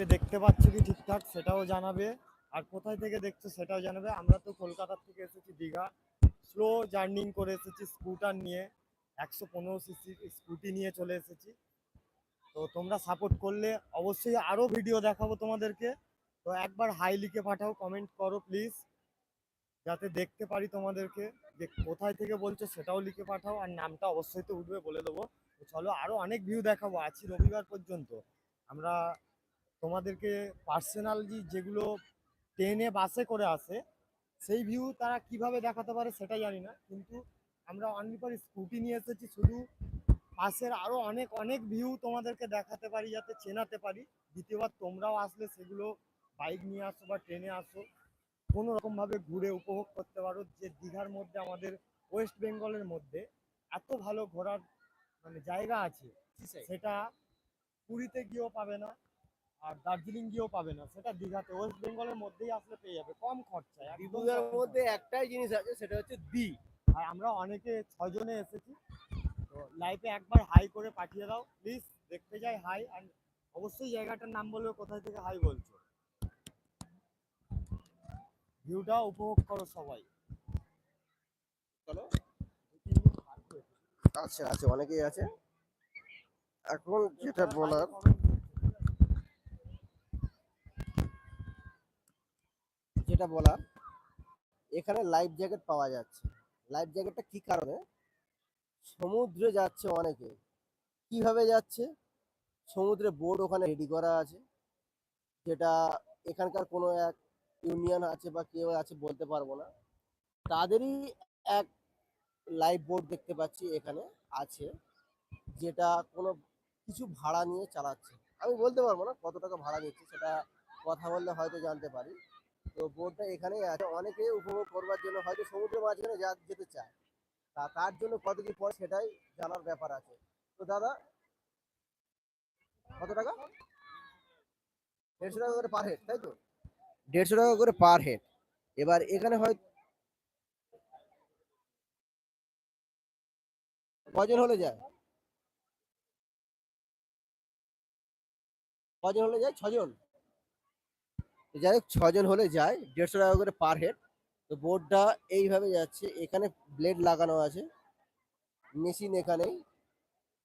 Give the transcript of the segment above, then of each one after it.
দেখতে পাচ্ছ কি ঠিকঠাক সেটাও জানাবে। আর কোথায় থেকে দেখছ সেটাও জানাবে। আমরা তো কলকাতা থেকে এসেছি, দীঘা। স্লো জার্নিং করে এসেছি স্কুটার নিয়ে। একশো পনেরো সিসি স্কুটি নিয়ে চলে এসেছি। তো তোমরা সাপোর্ট করলে অবশ্যই আরও ভিডিও দেখাবো তোমাদেরকে। তো একবার হাই লিখে পাঠাও কমেন্ট করো প্লিজ যাতে দেখতে পারি তোমাদেরকে যে কোথায় থেকে বলছো সেটাও লিখে পাঠাও। আর নামটা অবশ্যই তো উঠবে বলে দেবো। চলো আরও অনেক ভিউ দেখাবো। আছি রবিবার পর্যন্ত। আমরা তোমাদেরকে পার্সোনালি যেগুলো ট্রেনে বাসে করে আসে সেই ভিউ তারা কীভাবে দেখাতে পারে সেটা জানি না। কিন্তু আমরা অনলি ফর স্কুটি নিয়ে এসেছি শুধু পাশের আরও অনেক অনেক ভিউ তোমাদেরকে দেখাতে পারি যাতে চেনাতে পারি। দ্বিতীয়বার তোমরাও আসলে সেগুলো বাইক নিয়ে আসো বা ট্রেনে আসো কোনো রকমভাবে ঘুরে উপভোগ করতে পারো যে দীঘার মধ্যে আমাদের ওয়েস্ট বেঙ্গলের মধ্যে এত ভালো ঘোরার মানে জায়গা আছে সেটা পুরীতে গিয়েও পাবে না। আর দার্জিলিং গিয়েও পাবে না সেটা দীঘাতে। ওয়েস্ট বেঙ্গলের মধ্যেই আসলে পেয়ে যাবে কম খরচায় ত্রিপুরার কম মধ্যে একটাই জিনিস আছে সেটা হচ্ছে দি। আর আমরা অনেকে ছজনে এসেছি তো লাইফে একবার হাই করে পাঠিয়ে দাও প্লিজ দেখতে যাই হাই আর অবশ্যই জায়গাটার নাম বলবে কোথায় থেকে হাই বলছো। ভিউটা উপভোগ করো সবাই। চলো আচ্ছা আছে অনেকেই আছে। এখন যেটা বলার যেটা বলার এখানে লাইফ জ্যাকেট পাওয়া যাচ্ছে। লাইফ জ্যাকেটটা কি কারণে? সমুদ্রে যাচ্ছে অনেকে। কীভাবে যাচ্ছে? সমুদ্রে বোর্ড ওখানে রেডি করা আছে। যেটা এখানকার কোনো এক ইউনিয়ন আছে বা কেউ আছে বলতে পারব না। তাদেরই এক লাইফ বোর্ড দেখতে পাচ্ছি এখানে আছে, যেটা কোনো কিছু ভাড়া নিয়ে চালাচ্ছে। আমি বলতে পারব না কত টাকা ভাড়া নিচ্ছে, সেটা কথা বললে হয়তো জানতে পারি। তো বোর্ডটা এখানেই আছে। অনেকে উপভোগ করবার জন্য হয়তো সমুদ্রের মাঝখানে যা যেতে চায়। তা তার জন্য কত কি পড়ে সেটাই জানার ব্যাপার আছে। তো দাদা, কত টাকা? দেড়শো টাকা করে পার হেড তাই তো? দেড়শো টাকা করে পার হেড এবার এখানে হয় কজন হলে যায়? কজন হলে যায়? ছজন? তো যাই হোক ছজন হলে যায় দেড়শো টাকা করে পার হেড তো বোর্ডটা এইভাবে যাচ্ছে এখানে ব্লেড লাগানো আছে মেশিন এখানেই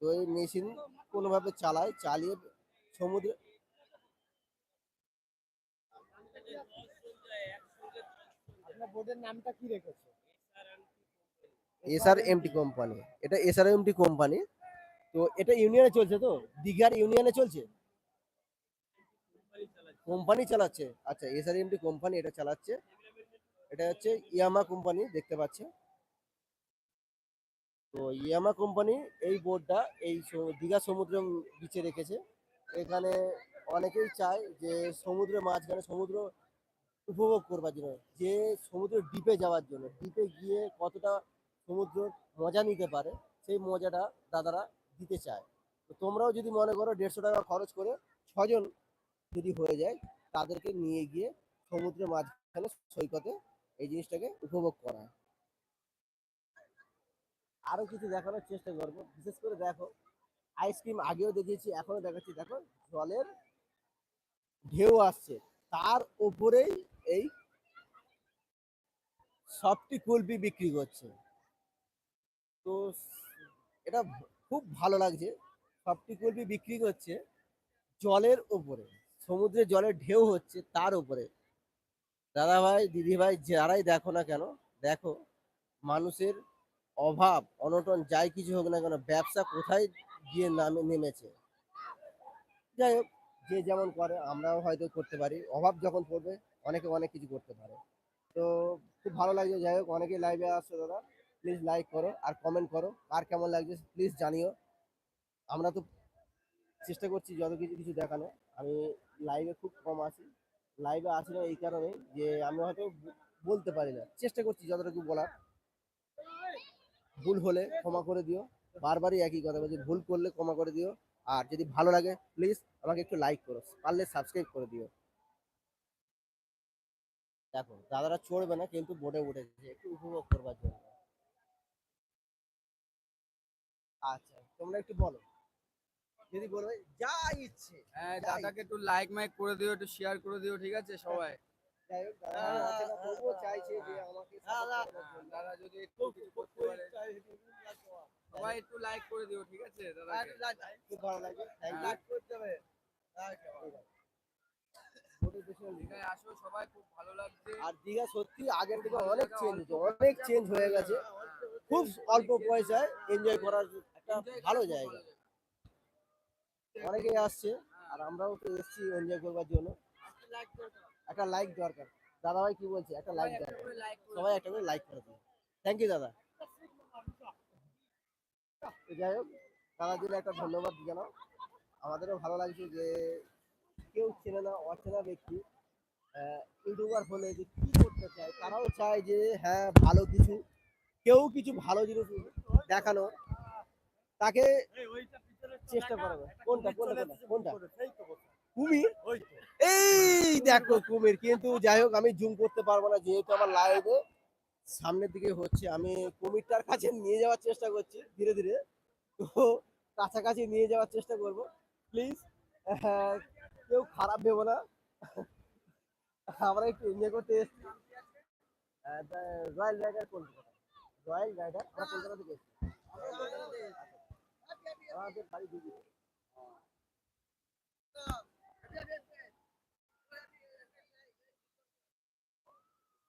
তো এই মেশিন কোনোভাবে চালায় চালিয়ে সমুদ্রে বোর্ডের নামটা কি রেখেছো? এসআর এমটি কোম্পানি এটা এসআর এমটি কোম্পানি তো এটা ইউনিয়নে চলছে তো? দীঘার ইউনিয়নে চলছে? কোম্পানি চালাচ্ছে। আচ্ছা এসআর এমটি কোম্পানি এটা চালাচ্ছে। এটা হচ্ছে ইয়ামা কোম্পানি, দেখতে পাচ্ছে তো ইয়ামা কোম্পানি এই বোর্ডটা এই দীঘা সমুদ্র বিচে রেখেছে। এখানে অনেকেই চায় যে সমুদ্রের মাঝখানে সমুদ্র উপভোগ করবার জন্য, যে সমুদ্র ডিপে যাওয়ার জন্য। ডিপে গিয়ে কতটা সমুদ্র মজা নিতে পারে, সেই মজাটা দাদারা দিতে চায়। তো তোমরাও যদি মনে করো দেড়শো টাকা খরচ করে ছজন যদি হয়ে যায়, তাদেরকে নিয়ে গিয়ে সমুদ্রের মাঝখানে সৈকতে এই জিনিসটাকে উপভোগ করা। আরও কিছু দেখানোর চেষ্টা করব। বিশেষ করে দেখো আইসক্রিম আগেও দেখিয়েছি এখনও দেখাচ্ছি। দেখো, জলের ঢেউ আসছে। তার উপরেই এই সফটি কুলপি বিক্রি করছে। তো এটা খুব ভালো লাগছে। সফটি কুলপি বিক্রি করছে জলের উপরে। সমুদ্রে জলের ঢেউ হচ্ছে তার উপরে। দাদা ভাই দিদি ভাই যারাই দেখো না কেন, দেখো, মানুষের অভাব, অনটন, যাই কিছু হোক না কেন, ব্যবসা কোথায় গিয়ে নামে, নেমেছে? যাই হোক, যে যেমন করে, আমরাও হয়তো করতে পারি। অভাব যখন পড়বে, অনেকে অনেক কিছু করতে পারে। তো খুব ভালো লাগছে যাই হোক অনেকে লাইভে আসছো দাদা। প্লিজ লাইক করো আর কমেন্ট করো, আর কেমন লাগছে প্লিজ জানিও। আমরা তো চেষ্টা করছি যত কিছু কিছু দেখানো আমি লাইভে খুব কম আসি লাইভে আসি না এই কারণে যে আমি হয়তো বলতে পারি না। চেষ্টা করছি যতটুকু বলার। ভুল হলে ক্ষমা করে দিও। বারবারই একই কথা বলছি, ভুল করলে ক্ষমা করে দিও। আর যদি ভালো লাগে প্লিজ আমাকে একটু লাইক করো। পারলে সাবস্ক্রাইব করে দিও। দেখো, দাদারা চড়বে না, কিন্তু বোর্ডে উঠেছে। একটু উপভোগ করবার জন্য। আচ্ছা তোমরা একটু বলো। যদি বলবে যা ইচ্ছে হ্যাঁ দাদাকে একটু লাইক মাইক করে দিও একটু শেয়ার করে দিও ঠিক আছে সবাই? দাদা হ্যাঁ। দাদা যদি একটু সবাই লাইক করে দিও ঠিক আছে দাদাকে? খুব ভালো লাগে থ্যাংক হ্যাঁ। করতে হবে। দীঘায় আসো সবাই খুব ভালো লাগছে। আর দীঘা সত্যি আগের থেকে অনেক চেঞ্জ অনেক চেঞ্জ হয়ে গেছে। খুব অল্প পয়সায় এনজয় করার একটা ভালো জায়গা। অনেকেই আসছে, আর আমরাও তো এসেছি এনজয় করবার জন্য। একটা লাইক দরকার। দাদা ভাই কি বলছে? একটা লাইক দরকার। সবাই একটা করে লাইক করে দিন। থ্যাংক ইউ দাদা। যাই হোক দাদার জন্য একটা ধন্যবাদ জানাও। আমাদেরও ভালো লাগছে যে কেউ চেনে না, অচেনা ব্যক্তি ইউটিউবার হলে যে কি করতে চায়, তারাও চায় যে হ্যাঁ ভালো কিছু। কেউ কিছু ভালো জিনিস দেখানো। তাকে চেষ্টা করা। কোনটা কোনটা কোনটা? কুমির এই দেখো কুমির কিন্তু যাই হোক আমি জুম করতে পারব না যেহেতু আমার লাইভে সামনের দিকে হচ্ছে আমি কুমিরটার কাছে নিয়ে যাওয়ার চেষ্টা করছি ধীরে ধীরে। তো কাছাকাছি নিয়ে যাওয়ার চেষ্টা করব প্লিজ কেউ খারাপ ভেবো না। আমরা একটু এনজয় করতে এসেছি। Royal rider Kolkata royal rider আমরা কলকাতা থেকে এসেছি?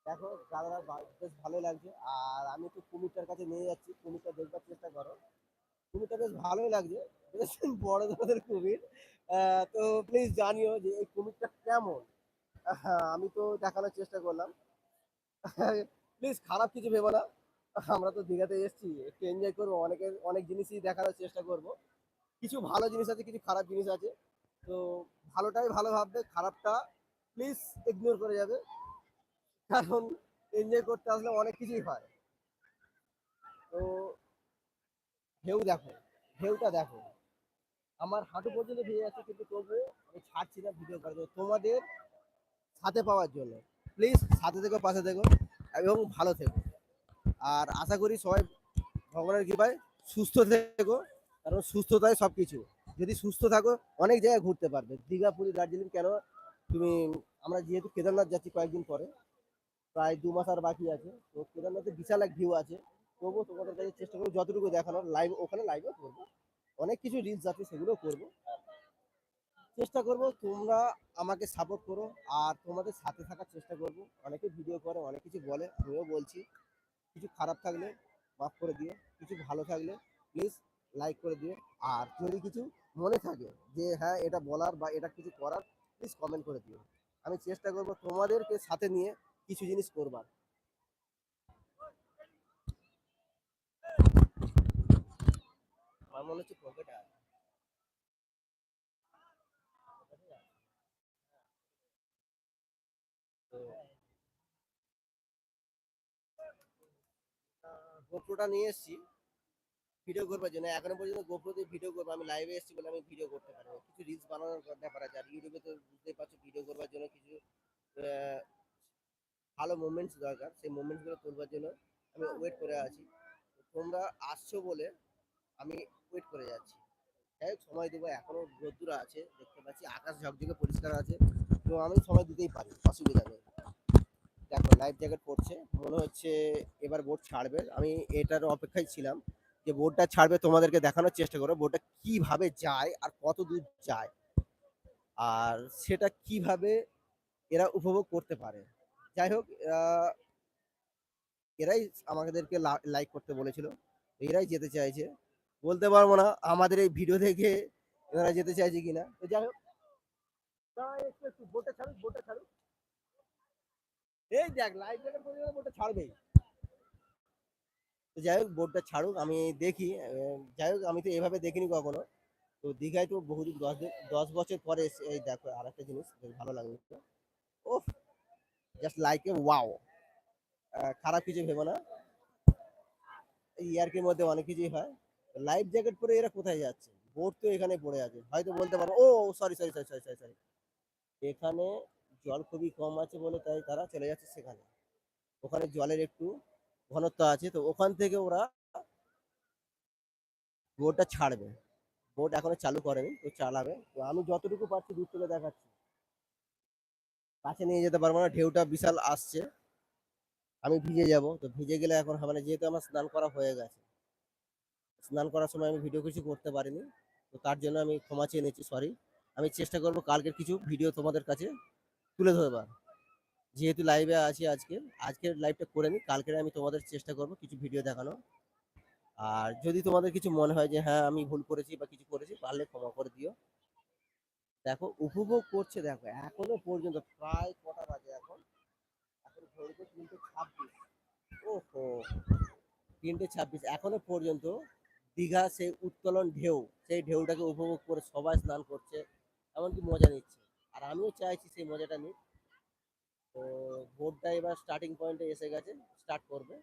দেখো, দাদারা বেশ ভালো লাগছে। আর আমি তো কুমিরটার কাছে নিয়ে যাচ্ছি। কুমিরটা দেখবার চেষ্টা করো। কুমিরটা বেশ ভালোই লাগছে। বেশ বড় ধরনের কুমির। তো প্লিজ জানিও যে এই কুমিরটা কেমন। আমি তো দেখানোর চেষ্টা করলাম। প্লিজ খারাপ কিছু ভেবো না। আমরা তো দীঘাতে এসেছি, একটু এনজয় করব, অনেকের, অনেক জিনিসই দেখানোর চেষ্টা করব। কিছু ভালো জিনিস আছে, কিছু খারাপ জিনিস আছে। তো ভালোটাই ভালো ভাববে, খারাপটা প্লিজ ইগনোর করে যাবে। কারণ এনজয় করতে আসলে অনেক কিছুই হয়। তো ঢেউ দেখো, ঢেউটা দেখো। আমার হাঁটু পর্যন্ত ভিজে যাচ্ছে, কিন্তু তবুও আমি ছাড়ছি না ভিডিও করার জন্য। তোমাদের সাথে পাওয়ার জন্য। প্লিজ সাথে থেকো, পাশে থেকো, এবং ভালো থেকো। আর আশা করি সবাই ভগবানের কৃপায় সুস্থ থেকো, কারণ সুস্থতাই সব কিছু যদি সুস্থ থাকো, অনেক জায়গায় ঘুরতে পারবে। দীঘা, পুরী, দার্জিলিং, কেন? তুমি, আমরা যেহেতু কেদারনাথ যাচ্ছি কয়েকদিন পরে, প্রায় দু মাস আর বাকি আছে, তো কেদারনাথে বিশাল এক ভিউ আছে। তবুও তোমাদের কাছে চেষ্টা করব যতটুকু দেখানোর লাইভ ওখানে লাইভও করব। অনেক কিছু রিলস আছে সেগুলো করব। চেষ্টা করব তোমরা আমাকে সাপোর্ট করো, আর তোমাদের সাথে থাকার চেষ্টা করব। অনেকে ভিডিও করে, অনেক কিছু বলে, আমিও বলছি। কিছু খারাপ থাকলে মাফ করে দিও, কিছু ভালো থাকলে প্লিজ লাইক করে দিও। আর যদি কিছু মনে থাকে যে হ্যাঁ এটা বলার বা এটা কিছু করার প্লিজ কমেন্ট করে দিও। আমি চেষ্টা করব তোমাদেরকে সাথে নিয়ে কিছু জিনিস করবার। আমার মনে হচ্ছে পকেটে আছে গোপ্রোটা নিয়ে এসেছি ভিডিও করবার জন্য। এখনও পর্যন্ত গোপ্রো দিয়ে ভিডিও করব, আমি লাইভে এসেছি বলে আমি ভিডিও করতে পারব কিছু রিলস বানানোর ব্যাপার আছে, আর ইউটিউবে তো বুঝতেই পারছ ভিডিও করবার জন্য কিছু ভালো মুভমেন্টস দরকার। সেই মুভমেন্টসগুলো করবার জন্য আমি ওয়েট করে আছি। তোমরা আসছো বলে আমি ওয়েট করে যাচ্ছি। যাই হোক, সময় দেবো এখনও রোদ্দুর আছে, দেখতে পাচ্ছি, আকাশ ঝকঝকে পরিষ্কার আছে। তো আমি সময় দিতেই পারি, অসুবিধা নেই। দেখো লাইফ জ্যাকেট পড়ছে মনে হচ্ছে এবার বোট ছাড়বে। আমি এটার অপেক্ষায় ছিলাম যে বোটটা ছাড়বে, তোমাদেরকে দেখানোর চেষ্টা করো বোটটা কীভাবে যায় আর কত দূর যায় আর সেটা কীভাবে এরা উপভোগ করতে পারে। যাই হোক এরাই আমাদেরকে লাইক করতে বলেছিল। এরাই যেতে চাইছে। বলতে পারব না আমাদের এই ভিডিও দেখে এরা যেতে চাইছে কিনা। তো যাই হোক। বোটটা ছাড়ুক বোটটা ছাড়ুক। এই দেখ গেলে বোটটা ছাড়বেই। তো যাই হোক, বোর্ডটা ছাড়ুক, আমি দেখি যাই হোক, আমি তো এভাবে দেখিনি কখনো। তো দীঘায় তো বহুদিন, দশ দিন, দশ বছর পরে এই দেখো আর একটা জিনিস ভালো লাগল। ও জাস্ট লাইক এ ওয়াও খারাপ কিছু ভেবো না। ইয়ার্কের মধ্যে অনেক কিছুই হয়। লাইফ জ্যাকেট পরে এরা কোথায় যাচ্ছে? বোর্ড তো এখানে পড়ে আছে। হয়তো বলতে পারো, ও sorry sorry sorry sorry sorry sorry এখানে জল খুবই কম আছে বলে তাই তারা চলে যাচ্ছে সেখানে। ওখানে জলের একটু ঘনত্ব আছে, তো ওখান থেকে ওরা বোটটা ছাড়বে। বোট এখনও চালু করেনি, তো চালাবে। তো আমি যতটুকু পারছি দূর থেকে দেখাচ্ছি। কাছে নিয়ে যেতে পারব না, ঢেউটা বিশাল আসছে। আমি ভিজে যাব, তো ভিজে গেলে এখন হবে না, যেহেতু আমার স্নান করা হয়ে গেছে। স্নান করার সময় আমি ভিডিও কিছু করতে পারিনি, তো তার জন্য আমি ক্ষমা চেয়ে নিচ্ছি সরি আমি চেষ্টা করব কালকের কিছু ভিডিও তোমাদের কাছে তুলে ধরবার যেহেতু লাইভে আছি আজকে, আজকের লাইভটা করে নিই কালকের আমি তোমাদের চেষ্টা করব কিছু ভিডিও দেখানো। আর যদি তোমাদের কিছু মনে হয় যে হ্যাঁ আমি ভুল করেছি বা কিছু করেছি, পারলে ক্ষমা করে দিও। দেখো, উপভোগ করছে, দেখো, এখনও পর্যন্ত প্রায় কটা বাজে এখন। এখন ঘড়িতে তিনটে ছাব্বিশ। ওহো, তিনটে ছাব্বিশ। এখনও পর্যন্ত দীঘা, সেই উত্তোলন ঢেউ, সেই ঢেউটাকে উপভোগ করে সবাই স্নান করছে, এমনকি মজা নিচ্ছে। আর আমিও চাইছি সেই মজাটা নিই তো বোটটা এবার স্টার্টিং পয়েন্টে এসে গেছে স্টার্ট করবে।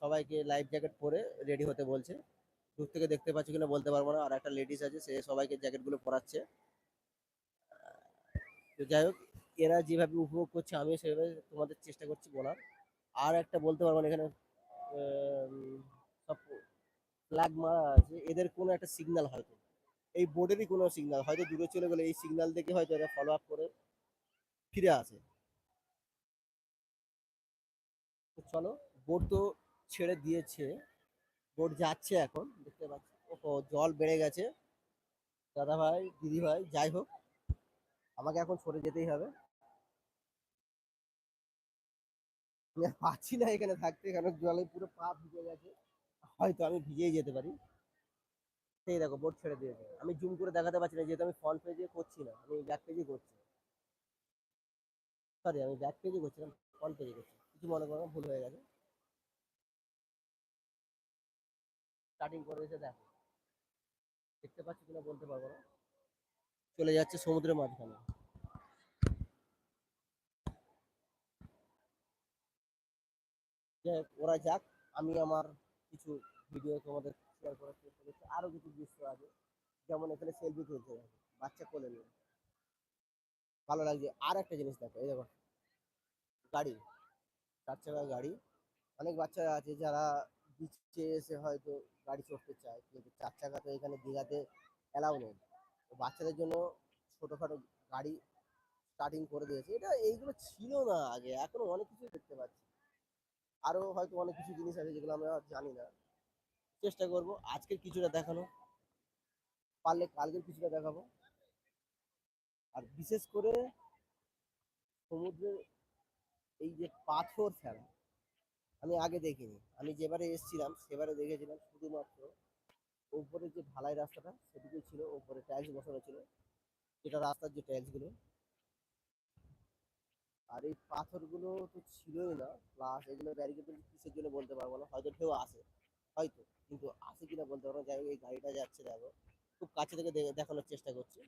সবাইকে লাইফ জ্যাকেট পরে রেডি হতে বলছে। দূর থেকে দেখতে পাচ্ছি কিনা বলতে পারব না, আর একটা লেডিস আছে, সে সবাইকে জ্যাকেটগুলো পরাচ্ছে। তো যাই হোক, এরা যেভাবে উপভোগ করছে, আমিও সেভাবে তোমাদের চেষ্টা করছি বলার। আর একটা বলতে পারব না এখানে সব ফ্ল্যাগ মারা আছে, এদের কোনো একটা সিগন্যাল হয়তো এই বোর্ডেরই কোনো সিগনাল হয়তো দূরে চলে গেলে এই সিগন্যাল দেখে হয়তো এরা ফলো আপ করে ফিরে আসে। চলো বোট তো ছেড়ে দিয়েছে বোট যাচ্ছে এখন, দেখতে পাচ্ছি। ও জল বেড়ে গেছে। দাদা ভাই, দিদি ভাই, যাই হোক, আমাকে এখন সরে যেতেই হবে। পাচ্ছি না এখানে থাকতে, কারণ জলে পুরো পা ভিজে গেছে। হয়তো আমি ভিজেই যেতে পারি। সেই দেখো বোর্ড ছেড়ে দিয়েছে আমি জুম করে দেখাতে পারছি না, যেহেতু আমি ফ্রন্ট পেজে করছি না, আমি ব্যাক পেজে করছি। সরি আমি ব্যাক পেজে করছিলাম ফ্রন্ট পেজে করছি। কিছু মনে করো ভুল হয়ে গেছে। স্টার্টিং করে এসে দেখো। দেখতে পাচ্ছি কিনা বলতে পারব না। চলে যাচ্ছে সমুদ্রের মাঝখানে। ওরা যাক, আমি আমার কিছু ভিডিও তোমাদের শেয়ার করার চেষ্টা করছি। আরও কিছু দৃশ্য আছে। যেমন এখানে সেলফি তুলতে দেখো, বাচ্চা কোলে নিয়ে। ভালো লাগছে। আর একটা জিনিস দেখো এই দেখো। গাড়ি। চার চাকা গাড়ি। অনেক বাচ্চারা আছে যারা বিচে এসে হয়তো গাড়ি চড়তে চায়। কিন্তু চার চাকা তো এখানে দীঘাতে অ্যালাউ নেই। বাচ্চাদের জন্য ছোটোখাটো গাড়ি স্টার্টিং করে দিয়েছে। এটা এইগুলো ছিল না আগে। এখনও অনেক কিছু দেখতে পাচ্ছি। আরও হয়তো অনেক কিছু জিনিস আছে যেগুলো আমরা জানি না। চেষ্টা করব। আজকের কিছুটা দেখানো। পারলে কালকের কিছুটা দেখাবো। আর বিশেষ করে সমুদ্রের এই যে পাথর ফেলা, আমি আগে দেখিনি। আমি যেবারে এসেছিলাম, সেবারে দেখেছিলাম শুধুমাত্র উপরে যে ঢালাই রাস্তাটা সেটুকুই ছিল ওপরে টাইলস বসানো ছিল। যেটা রাস্তার যে টাইলসগুলো আর এই পাথরগুলো তো ছিলই না। প্লাস এগুলো ব্যারিকেড কিসের জন্য বলতে পারব না। হয়তো ঢেউ আসে। হয়তো। কিনা বলতে পারব যাই এই গাড়িটা যাচ্ছে দেখো। খুব কাছে থেকে দেখানোর চেষ্টা করছি।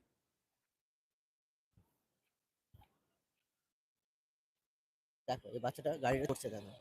দেখো, এই বাচ্চাটা গাড়িটা করছে দেখো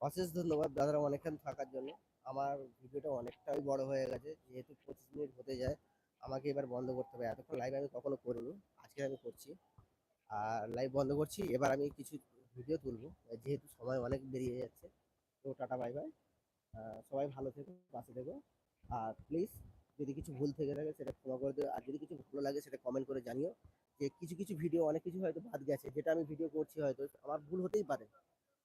অশেষ ধন্যবাদ দাদারা অনেকক্ষণ থাকার জন্য। আমার ভিডিওটা অনেকটাই বড় হয়ে গেছে, যেহেতু পঁচিশ মিনিট হতে যায়, আমাকে এবার বন্ধ করতে হবে। এতক্ষণ লাইভ আমি কখনো করিনি, আজকে আমি করছি। আর লাইভ বন্ধ করছি, এবার আমি কিছু ভিডিও তুলবো। যেহেতু সময় অনেক বেরিয়ে যাচ্ছে, তো টাটা বাই বাই সবাই ভালো থেকো, পাশে থেকো। আর প্লিজ যদি কিছু ভুল থেকে থাকে, সেটা ক্ষমা করে দিও। আর যদি কিছু ভালো লাগে, সেটা কমেন্ট করে জানিও যে কিছু কিছু ভিডিও অনেক কিছু হয়তো বাদ গেছে, যেটা আমি ভিডিও করছি হয়তো, আমার ভুল হতেই পারে,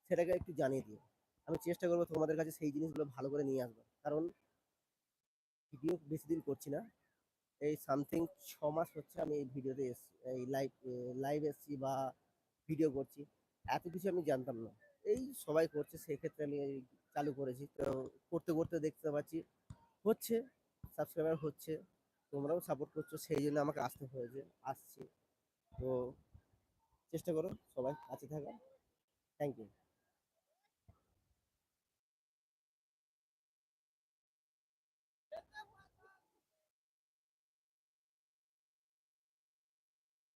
সেটাকে একটু জানিয়ে দিও। আমি চেষ্টা করব তোমাদের কাছে সেই জিনিসগুলো ভালো করে নিয়ে আসব কারণ ভিডিও বেশি দিন করছি না। এই সামথিং ছ মাস হচ্ছে আমি এই ভিডিওতে এসছি এই লাইভ লাইভ এসছি বা ভিডিও করছি। এত কিছু আমি জানতাম না। এই সবাই করছে সেক্ষেত্রে আমি চালু করেছি। তো করতে করতে দেখতে পাচ্ছি। হচ্ছে সাবস্ক্রাইবার হচ্ছে, তোমরাও সাপোর্ট করছ, সেই জন্য আমাকে আসতে হয়েছে, আসছি। তো চেষ্টা করো, সবাই কাছে থাকা। Thank you